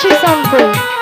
是向鬼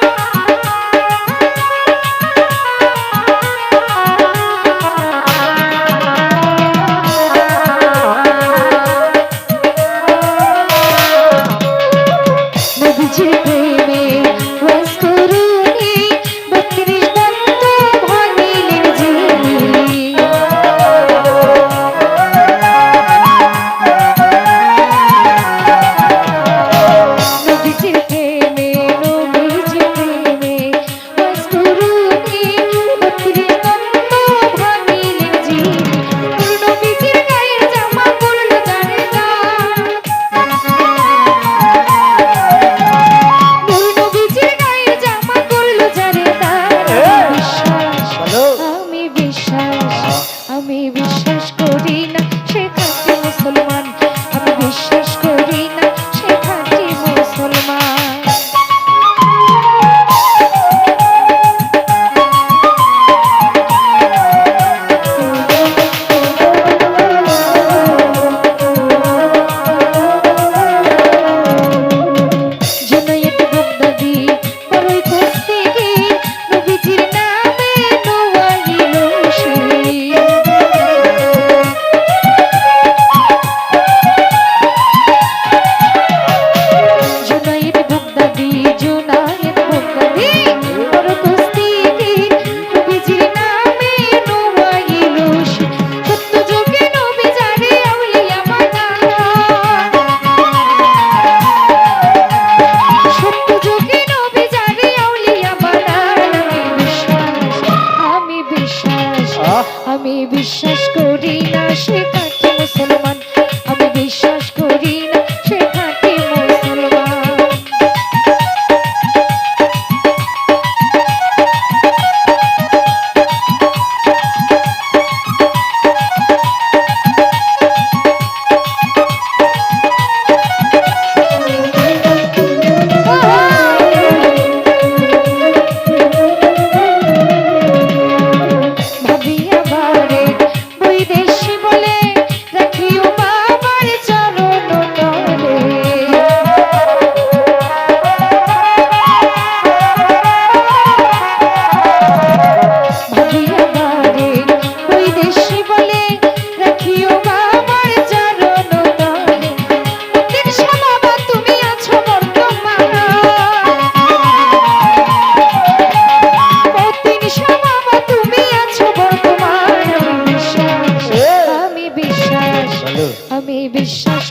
বিশ্বাস করি না। সে মুসলমান না সে কাছে মুসলমান। আমি বিশ্বাস